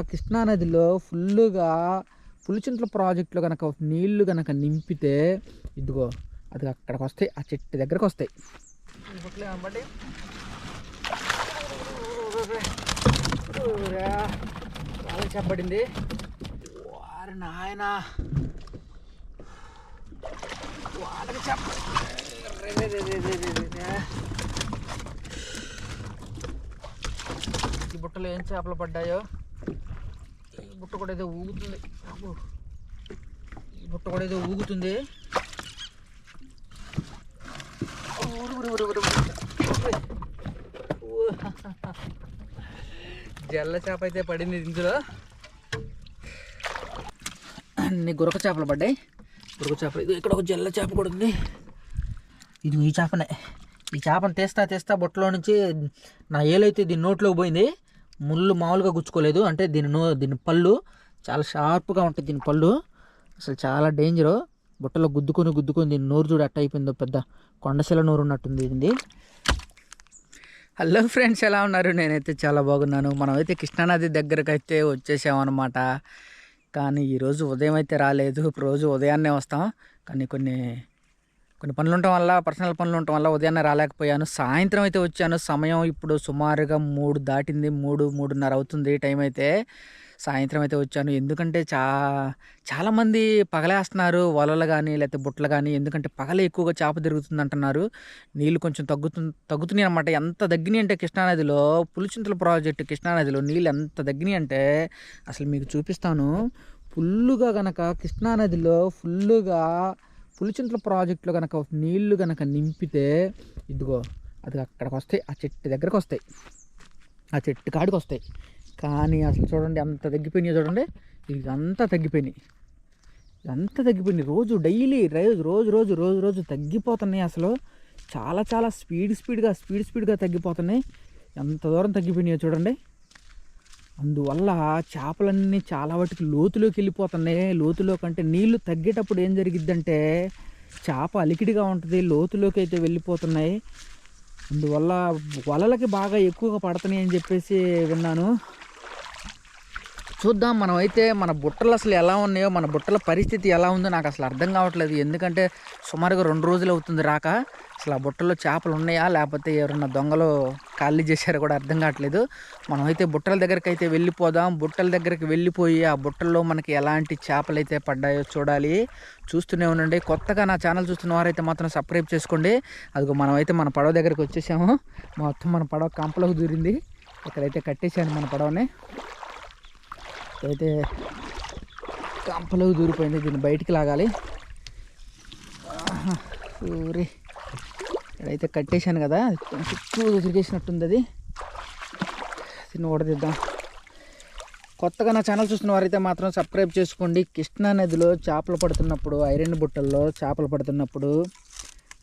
కృష్ణానదిలో ఫుల్లుగా పులిచింతల ప్రాజెక్టులో కనుక నీళ్ళు కనుక నింపితే ఇదిగో అది అక్కడికి వస్తాయి ఆ చెట్టు దగ్గరకు వస్తాయి. బుట్టలు చెప్పబడింది. వారి నాయన. వారికి చెప్ప ఈ బుట్టలో ఏం చేపలు పడ్డాయో? బుట్ట కూడా ఏదో ఊగుతుంది. ఈ బుట్ట కూడా ఏదో ఊగుతుంది. ఊరు, జల్ల చేప అయితే పడింది ఇందులో. అన్ని గురక చేపలు పడ్డాయి. గురక చేపలు. ఇది ఇక్కడ ఒక జల్ల చేప కూడా ఉంది. ఇది ఈ చేపనే. ఈ చేపను తీస్తా తీస్తా బుట్టలో నుంచి నా ఏలైతే దీని నోట్లోకి పోయింది. ముళ్ళు మామూలుగా గుచ్చుకోలేదు. అంటే దీని నో దీని పళ్ళు చాలా షార్ప్గా ఉంటుంది దీని పళ్ళు. అసలు చాలా డేంజరు. బుట్టలో గుద్దుకొని గుద్దుకొని దీని నోరు చూడు అట్ట అయిపోయిందో పెద్ద కొండశిల నోరు ఉన్నట్టుంది ఇది హలో ఫ్రెండ్స్ ఎలా ఉన్నారు? నేనైతే చాలా బాగున్నాను. మనమైతే కృష్ణానది దగ్గరకు అయితే వచ్చేసామన్నమాట. కానీ ఈరోజు ఉదయం అయితే రాలేదు. రోజు ఉదయాన్నే వస్తాం. కానీ కొన్ని కొన్ని పనులు ఉండటం వల్ల పర్సనల్ పనులు ఉండటం వల్ల ఉదయాన్నే రాలేకపోయాను. సాయంత్రం అయితే వచ్చాను. సమయం ఇప్పుడు సుమారుగా మూడు దాటింది. మూడు మూడున్నర అవుతుంది టైం అయితే. సాయంత్రం అయితే వచ్చాను. ఎందుకంటే చా చాలామంది పగలేస్తున్నారు. వలలు కానీ లేకపోతే బుట్టలు కానీ ఎందుకంటే పగలే ఎక్కువగా చేప తిరుగుతుంది అంటున్నారు. నీళ్ళు కొంచెం తగ్గుతు తగ్గుతున్నాయి అనమాట ఎంత తగ్గినాయి అంటే కృష్ణానదిలో పులిచింతల ప్రాజెక్టు కృష్ణానదిలో నీళ్ళు ఎంత తగ్గినాయి అంటే అసలు మీకు చూపిస్తాను. ఫుల్లుగా కనుక కృష్ణానదిలో ఫుల్లుగా పులిచింతల ప్రాజెక్టులో కనుక నీళ్ళు కనుక నింపితే ఇదిగో అది అక్కడికి వస్తాయి ఆ చెట్టు దగ్గరకు వస్తాయి. ఆ చెట్టు కాడికి వస్తాయి. కానీ అసలు చూడండి అంత తగ్గిపోయినాయి చూడండి. ఇది అంతా తగ్గిపోయినాయి. ఇదంతా తగ్గిపోయినాయి. రోజు డైలీ రోజు రోజు రోజు రోజు రోజు తగ్గిపోతున్నాయి అసలు. చాలా చాలా స్పీడ్ స్పీడ్గా స్పీడ్ స్పీడ్గా తగ్గిపోతున్నాయి. ఎంత దూరం తగ్గిపోయినాయో చూడండి. అందువల్ల చేపలన్నీ చాలా వాటికి లోతులోకి వెళ్ళిపోతున్నాయి. లోతులో కంటే నీళ్ళు తగ్గేటప్పుడు ఏం జరిగిద్దంటే చేప అలికిడిగా ఉంటుంది లోతులోకి అయితే వెళ్ళిపోతున్నాయి. అందువల్ల వలలకి బాగా ఎక్కువగా పడుతున్నాయి అని చెప్పేసి విన్నాను. చూద్దాం. మనం అయితే మన బుట్టలు అసలు ఎలా ఉన్నాయో మన బుట్టల పరిస్థితి ఎలా ఉందో నాకు అసలు అర్థం కావట్లేదు. ఎందుకంటే సుమారుగా రెండు రోజులు అవుతుంది రాక. అసలు ఆ బుట్టలో చేపలు ఉన్నాయా లేకపోతే ఎవరన్నా దొంగలు ఖాళీ చేశారో కూడా అర్థం కావట్లేదు. మనం అయితే బుట్టల దగ్గరికి అయితే వెళ్ళిపోదాం. బుట్టల దగ్గరికి వెళ్ళిపోయి ఆ బుట్టల్లో మనకి ఎలాంటి చేపలు అయితే పడ్డాయో చూడాలి. చూస్తూనే ఉండండి. కొత్తగా నా ఛానల్ చూస్తున్న వారైతే మాత్రం సబ్స్క్రైబ్ చేసుకోండి. అదిగో మనం అయితే మన పడవ దగ్గరికి వచ్చేసాము. మొత్తం మన పడవ కంపలోకి దూరింది. ఇక్కడైతే కట్టేశాను మన పడవని. అయితే కంపలు దూరిపోయింది. దీన్ని బయటికి లాగాలి. ఆహా, ఊరి. ఇక్కడైతే కట్టేశాను కదా. చుట్టూ తిరిగేసినట్టుంది అది. దీన్ని ఓడదిద్దాం. కొత్తగా నా ఛానల్ చూస్తున్న వారైతే మాత్రం సబ్స్క్రైబ్ చేసుకోండి. కృష్ణా నదిలో చేపలు పడుతున్నప్పుడు ఐరన్ బుట్టల్లో చేపలు పడుతున్నప్పుడు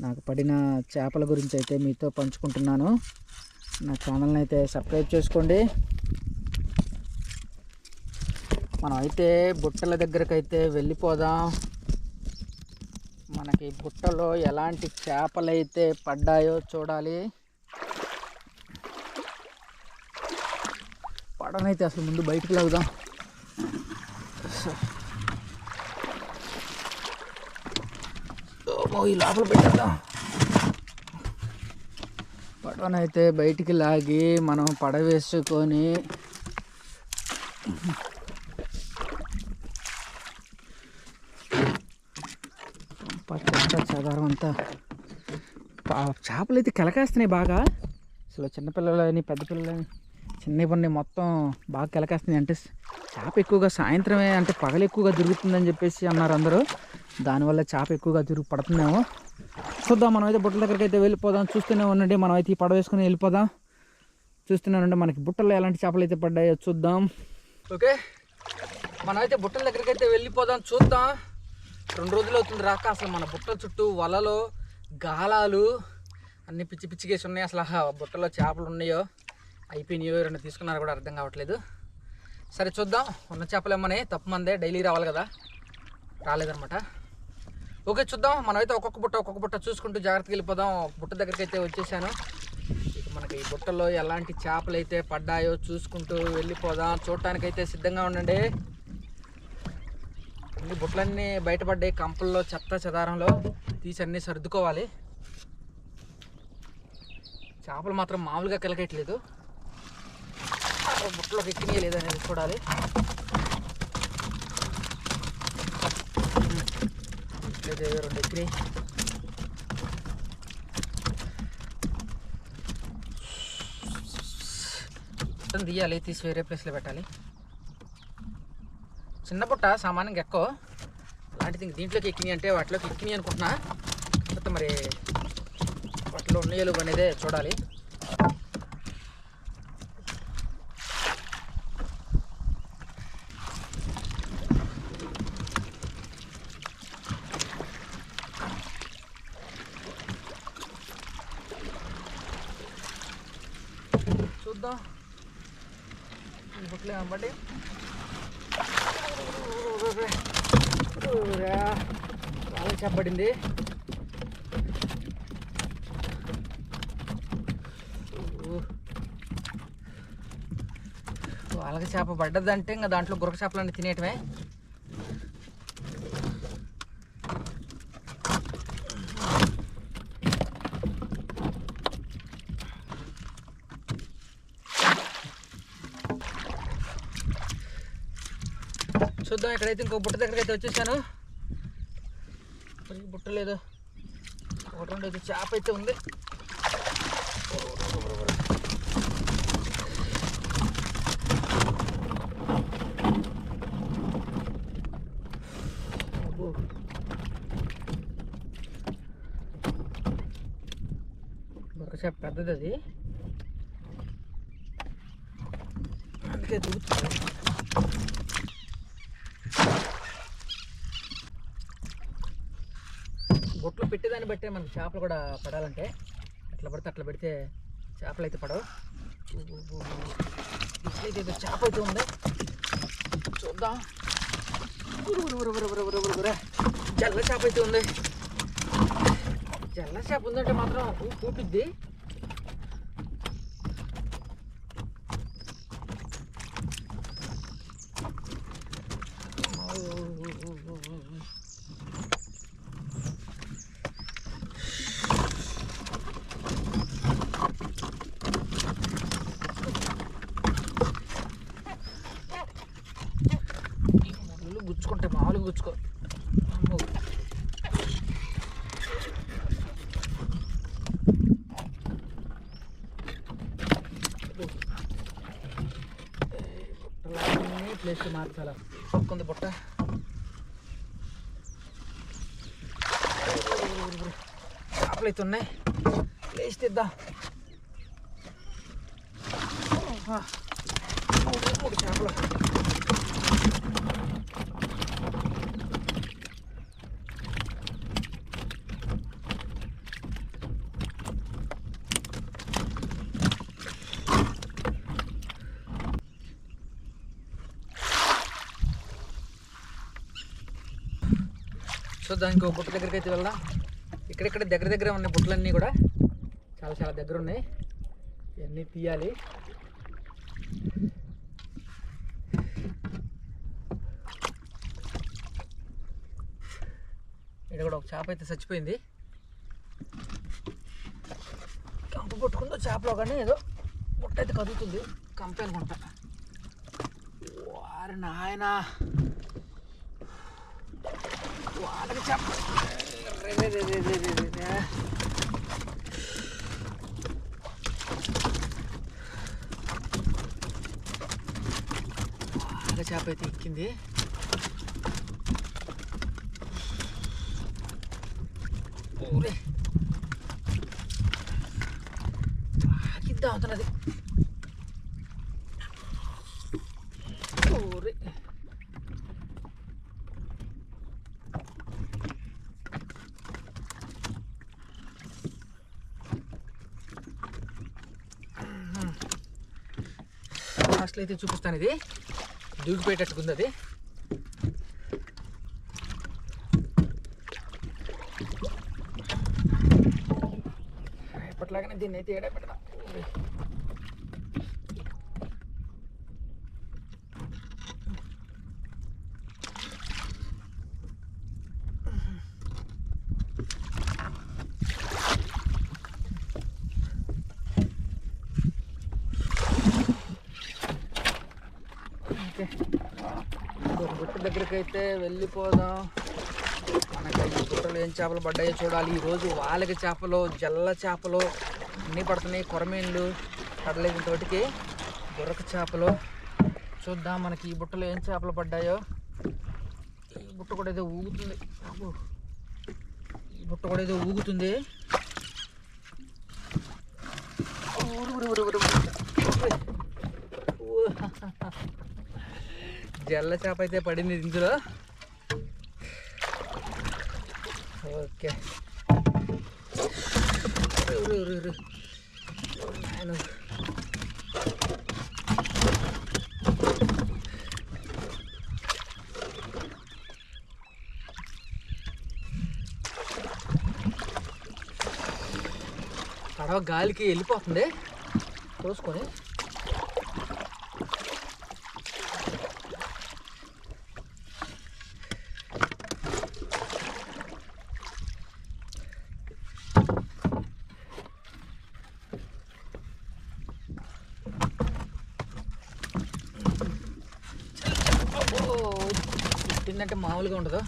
నాకు పడిన చేపల గురించి అయితే మీతో పంచుకుంటున్నాను. నా ఛానల్ని అయితే సబ్స్క్రైబ్ చేసుకోండి. మనం అయితే బుట్టల దగ్గరకు అయితే వెళ్ళిపోదాం. మనకి బుట్టలో ఎలాంటి చేపలు అయితే పడ్డాయో చూడాలి. పడనైతే అసలు ముందు బయటకు లాగుదాం. ఈ లోపల పెట్టేద్దాం. పడవనైతే బయటికి లాగి మనం పడవేసుకొని పచ్చంతా చెదారం అంతా. పా- చేపలు అయితే కెలకేస్తున్నాయి బాగా. అసలు చిన్నపిల్లలని పెద్ద పిల్లలని చిన్న పని మొత్తం బాగా కెలకేస్తున్నాయి అంటే చేప ఎక్కువగా సాయంత్రమే అంటే పగలు ఎక్కువగా దొరుకుతుందని చెప్పేసి అన్నారు అందరూ. దానివల్ల చేప ఎక్కువగా తిరుగు పడుతుందేమో చూద్దాం మనం అయితే బుట్టల దగ్గరికి అయితే వెళ్ళిపోదాం. చూస్తూనే ఉండండి మనం అయితే ఈ పడవ వేసుకుని వెళ్ళిపోదాం. చూస్తూనే ఉండండి మనకి బుట్టల్లో ఎలాంటి చేపలు అయితే పడ్డాయో చూద్దాం. ఓకే మనం అయితే బుట్టల దగ్గరికి అయితే వెళ్ళిపోదాం చూద్దాం. రెండు రోజులు అవుతుంది రాక. అసలు మన బుట్టల చుట్టూ వలలో గాలాలు అన్ని పిచ్చి పిచ్చికేసి ఉన్నాయి. అసలు ఆ బుట్టలో చేపలు ఉన్నాయో అయిపోయినాయో రెండు తీసుకున్నారు కూడా అర్థం కావట్లేదు. సరే చూద్దాం. ఉన్న చేపలు ఏమని తప్పు మందే. డైలీ రావాలి కదా. రాలేదనమాట ఓకే చూద్దాం. మనమైతే ఒక్కొక్క బుట్ట ఒక్కొక్క బుట్ట చూసుకుంటూ జాగ్రత్తగా వెళ్ళిపోదాం. బుట్ట దగ్గరికి అయితే వచ్చేసాను. ఇక మనకి ఈ బుట్టలో ఎలాంటి చేపలు అయితే పడ్డాయో చూసుకుంటూ వెళ్ళిపోదాం. చూడటానికైతే సిద్ధంగా ఉండండి. అన్ని బుట్టలన్నీ బయటపడ్డాయి కంపల్లో చెత్త చెదారంలో. తీసి అన్నీ సర్దుకోవాలి. చేపలు మాత్రం మామూలుగా కిలకట్లేదు. బుట్టలోకి ఎక్కినాయి లేదనేది చూడాలి. లేదు రెండు ఎక్కినాయి తీయాలి తీసి వేరే ప్లేస్లో పెట్టాలి. చిన్న పుట్ట సామాన్యంగా ఎక్కువ. అలాంటిది ఇంక దీంట్లోకి ఎక్కినాయి అంటే వాటిలోకి ఎక్కినాయి అనుకుంటున్నా. కాకపోతే మరి వాటిలో ఉన్నాయలు అనేదే చూడాలి. చూద్దాం. ఈ బుట్టలు వాళ్ళకి చెప్పబడింది. వాళ్ళకి చేప పడ్డదంటే ఇంకా దాంట్లో గురక చేపలన్నీ తినేయటమే. చూద్దాం ఇక్కడైతే ఇంకో బుట్ట దగ్గరికి అయితే వచ్చేసాను. మరి బుట్ట లేదు. ఒకటి రెండు అయితే చేప అయితే ఉంది. అబ్బో. చేప పెద్దది అది. అందుకే దూకుతుంది పెట్టేదాన్ని బట్టే మనకి చేపలు కూడా పడాలంటే. అట్లా పడితే అట్లా పెడితే చేపలు అయితే పడవు. ఇట్లయితే చేప అయితే ఉంది. చూద్దాం. జల్ల చేప అయితే ఉంది. జల్ల చేప ఉందంటే మాత్రం పూపిద్ది ಪ್ಲೇಸ್ ಮಾಡ್ಸಲ್ಲ ಒಂದು ಬೊಟ್ಟ. ಆಪ್ಲೈತೊನ್ನೆ ಇಷ್ಟಿದ್ದ ಹಾಂ. సో దానికి ఒక చూద్దాం ఇంకో బుట్ట దగ్గరికి అయితే వెళ్దాం. ఇక్కడిక్కడ దగ్గర దగ్గర ఉన్నాయి బుట్టలన్నీ కూడా చాలా చాలా దగ్గర ఉన్నాయి ఇవన్నీ తీయాలి. ఇక్కడ కూడా ఒక చేప అయితే చచ్చిపోయింది. కంప కొట్టుకుందో చేపలో కానీ ఏదో బుట్ట అయితే కదులుతుంది. కంప అనుకుంటా వారి నాయనా. వాళ్ళకి చెప్ప వాళ్ళ చేప. అయితే ఎక్కింది పాకిద్దాం అవుతున్నది. లాస్ట్లో అయితే చూపిస్తాను ఇది దూకిపోయేటట్టుకుంది అది ఎప్పటిలాగానే దీన్ని అయితే ఏడా పెడదాం ఓకే ఇంకొక గుట్ట దగ్గరికి అయితే వెళ్ళిపోదాం. మనకి ఈ గుట్టలు ఏం చేపలు పడ్డాయో చూడాలి. ఈరోజు వాలకి చేపలు జల్ల చేపలు అన్నీ పడుతున్నాయి. కొరమీన్లు పడలేదు తోటికి దొరక చేపలు. చూద్దాం మనకి ఈ బుట్టలో ఏం చేపలు పడ్డాయో. ఈ బుట్ట కూడా ఏదో ఊగుతుంది. ఈ బుట్ట కూడా ఏదో ఊగుతుంది. ఊరు, ఊరు, ఊరు, ఊరు, జల్ల చేప అయితే పడింది ఇందులో. ఓకే. పడవ గాలికి వెళ్ళిపోతుంది. చూసుకొని ఏంటంటే మామూలుగా ఉండదు.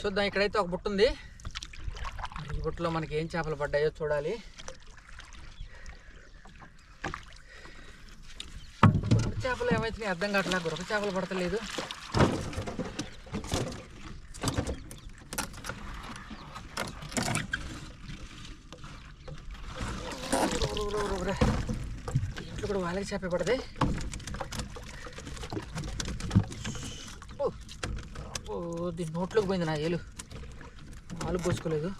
చూద్దాం ఇక్కడైతే ఒక బుట్ట ఉంది ఈ బుట్టలో మనకి ఏం చేపలు పడ్డాయో చూడాలి గురక చేపలు ఏమైతే అర్థం కావట్లా? గురక చేపలు పడతలేదు. ఇంట్లో కూడా వాళ్ళకి చేప పడదే. ఓ దీని నోట్లోకి పోయింది నా ఏలు. నాలుగు పోసుకోలేదు.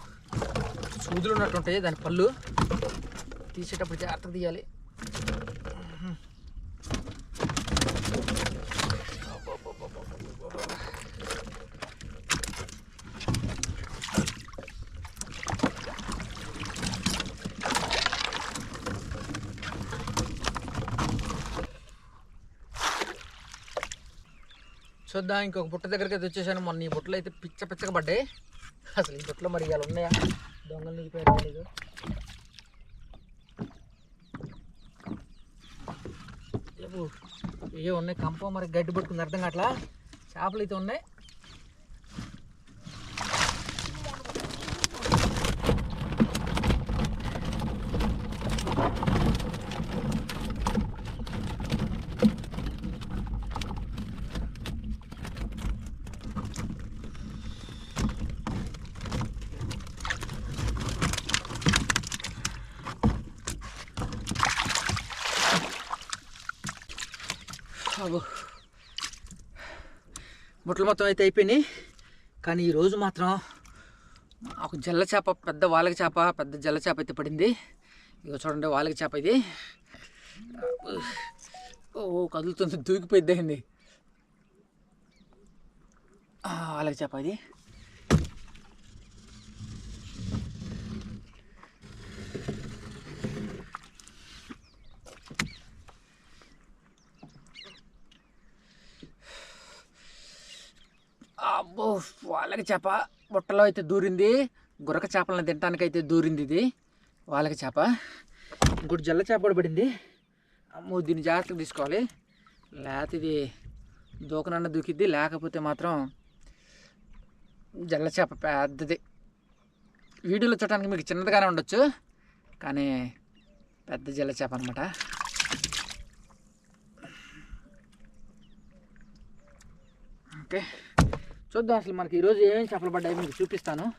సూదులు ఉన్నట్టుంటాయి దాని పళ్ళు. తీసేటప్పుడు జాగ్రత్త తీయాలి. చూద్దాం ఇంకొక బుట్ట దగ్గరికి అయితే వచ్చేసాను మొన్న ఈ బుట్టలు అయితే పిచ్చ పిచ్చగా పడ్డాయి. అసలు ఈ బుట్టలో మరి ఇవాళ ఉన్నాయా? దొంగలు నిలిపోయారు తెలీదు. ఏ ఉన్నాయి? కంప మరి గడ్డి పట్టుకుంది అర్థం కావట్లా? చేపలు అయితే ఉన్నాయి అబ్బో. బుట్టలు మొత్తం అయితే అయిపోయినాయి. కానీ ఈరోజు మాత్రం ఒక జల్ల చేప పెద్ద వాలక చేప పెద్ద జల్ల చేప అయితే పడింది. ఇక చూడండి వాలక చేప ఇది. ఓ కదులుతుంది దూకిపోయిద్ది వాలక చేప ఇది. అబ్బో వాళ్ళకి చేప బుట్టలో అయితే దూరింది గురక చేపలను తినడానికి అయితే దూరింది ఇది. వాళ్ళకి చేప. ఇంకోటి జల్ల చేప కూడా పడింది. అమ్మో దీన్ని జాగ్రత్తగా తీసుకోవాలి. లేకపోతే ఇది దూకనన్న దూకిద్ది లేకపోతే మాత్రం జల్ల చేప పెద్దది. వీడియోలో చూడటానికి మీకు చిన్నదిగానే ఉండొచ్చు కానీ పెద్ద జల్ల చేప అనమాట ఓకే. చూద్దాం అసలు మనకి ఈరోజు ఏమేమి చేపలు పడ్డాయి మీకు చూపిస్తాను.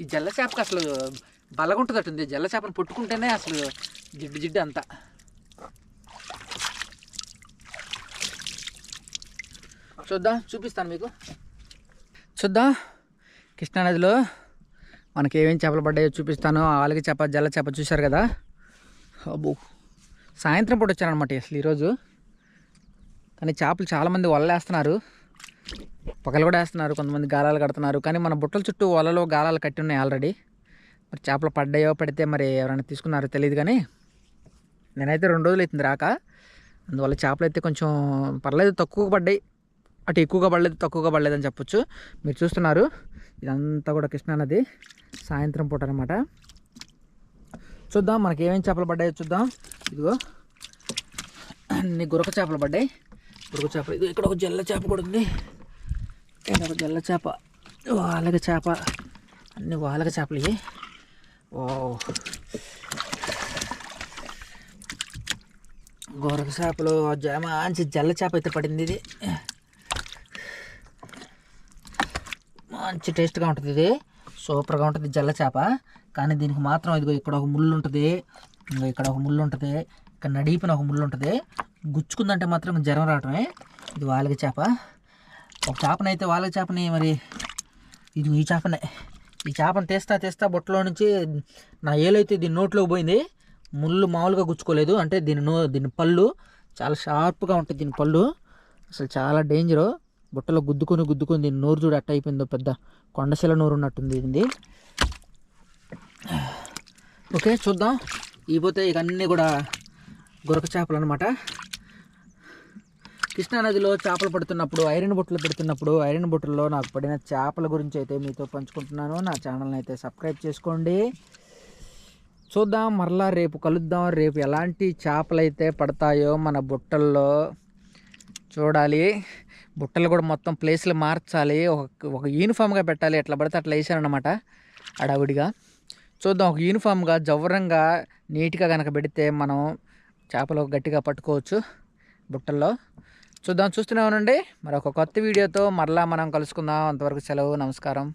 ఈ జల్ల చేపకి అసలు బలగుంటుందట్టుంది జల్ల చేపను పుట్టుకుంటేనే అసలు జిడ్డు జిడ్డు అంతా. చూద్దాం చూపిస్తాను మీకు. చూద్దాం. కృష్ణానదిలో మనకి ఏమేమి చేపలు పడ్డాయో చూపిస్తాను. ఆలకి చేప జల్ల చేప చూశారు కదా? అబ్బో. సాయంత్రం పూట వచ్చారనమాట అసలు ఈరోజు కానీ చేపలు చాలామంది వలలేస్తున్నారు. పగలు కూడా వేస్తున్నారు కొంతమంది గాలాలు కడుతున్నారు. కానీ మన బుట్టల చుట్టూ వలలో గాలాలు కట్టి ఉన్నాయి ఆల్రెడీ మరి చేపలు పడ్డాయో పడితే మరి ఎవరైనా తీసుకున్నారో తెలియదు కానీ నేనైతే రెండు రోజులు అవుతుంది రాక. అందువల్ల చేపలు అయితే కొంచెం పర్లేదు తక్కువగా పడ్డాయి. అటు ఎక్కువగా పడలేదు తక్కువగా పడలేదు అని చెప్పొచ్చు. మీరు చూస్తున్నారు ఇదంతా కూడా కృష్ణానది సాయంత్రం పూట అనమాట చూద్దాం మనకి ఏమేమి చేపలు పడ్డాయో చూద్దాం. ఇదిగో అన్ని గురక చేపలు పడ్డాయి. గురక చేపలు ఇది ఇక్కడ ఒక జల్ల చేప కూడా ఉంది. ఇక్కడ ఒక జల్ల చేప? వాలక చేప. అన్ని వాలక చేపలు ఇవి ఓ గొరక చేపలు మంచి జల్ల చేప అయితే పడింది ఇది. మంచి టేస్ట్గా ఉంటుంది ఇది. సూపర్గా ఉంటుంది జల్ల చేప. కానీ దీనికి మాత్రం ఇదిగో ఇక్కడ ఒక ముళ్ళు ఉంటుంది. ఇక్కడ ఒక ముళ్ళు ఉంటుంది. ఇక్కడ నడిపిన ఒక ముళ్ళు ఉంటుంది. గుచ్చుకుందంటే మాత్రం జ్వరం రావటమే. ఇది వాళ్ళకి చేప. ఒక చేపనైతే వాళ్ళ చేపని మరి. ఇది ఈ చేపనే. ఈ చేపను తీస్తా తీస్తా బుట్టలో నుంచి నా ఏలైతే దీని నోట్లోకి పోయింది. ముళ్ళు మామూలుగా గుచ్చుకోలేదు. అంటే దీని నో దీని పళ్ళు చాలా షార్ప్గా ఉంటుంది దీని పళ్ళు. అసలు చాలా డేంజరు. బుట్టలో గుద్దుకొని గుద్దుకొని దీని నోరు చూడు అట్ట అయిపోయిందో పెద్ద కొండశిల నోరు ఉన్నట్టుంది ఇది ఓకే చూద్దాం. ఇకపోతే ఇక అన్నీ కూడా గురక చేపలు అనమాట కృష్ణానదిలో చేపలు పడుతున్నప్పుడు ఐరన్ బుట్టలు పెడుతున్నప్పుడు ఐరన్ బుట్టల్లో నాకు పడిన చేపల గురించి అయితే మీతో పంచుకుంటున్నాను. నా ఛానల్ని అయితే సబ్స్క్రైబ్ చేసుకోండి. చూద్దాం మరలా రేపు కలుద్దాం. రేపు ఎలాంటి చేపలు అయితే పడతాయో మన బుట్టల్లో చూడాలి. బుట్టలు కూడా మొత్తం ప్లేస్లు మార్చాలి. ఒక ఒక యూనిఫామ్గా పెట్టాలి. ఎట్లా పడితే అట్లా వేసారనమాట అడావిడిగా చూద్దాం ఒక యూనిఫామ్గా జవరంగా నీట్గా కనుక పెడితే మనం చేపలు గట్టిగా పట్టుకోవచ్చు బుట్టల్లో. చూద్దాం చూస్తూనే ఉండండి. మరి ఒక కొత్త వీడియోతో మరలా మనం కలుసుకుందాం. అంతవరకు సెలవు నమస్కారం.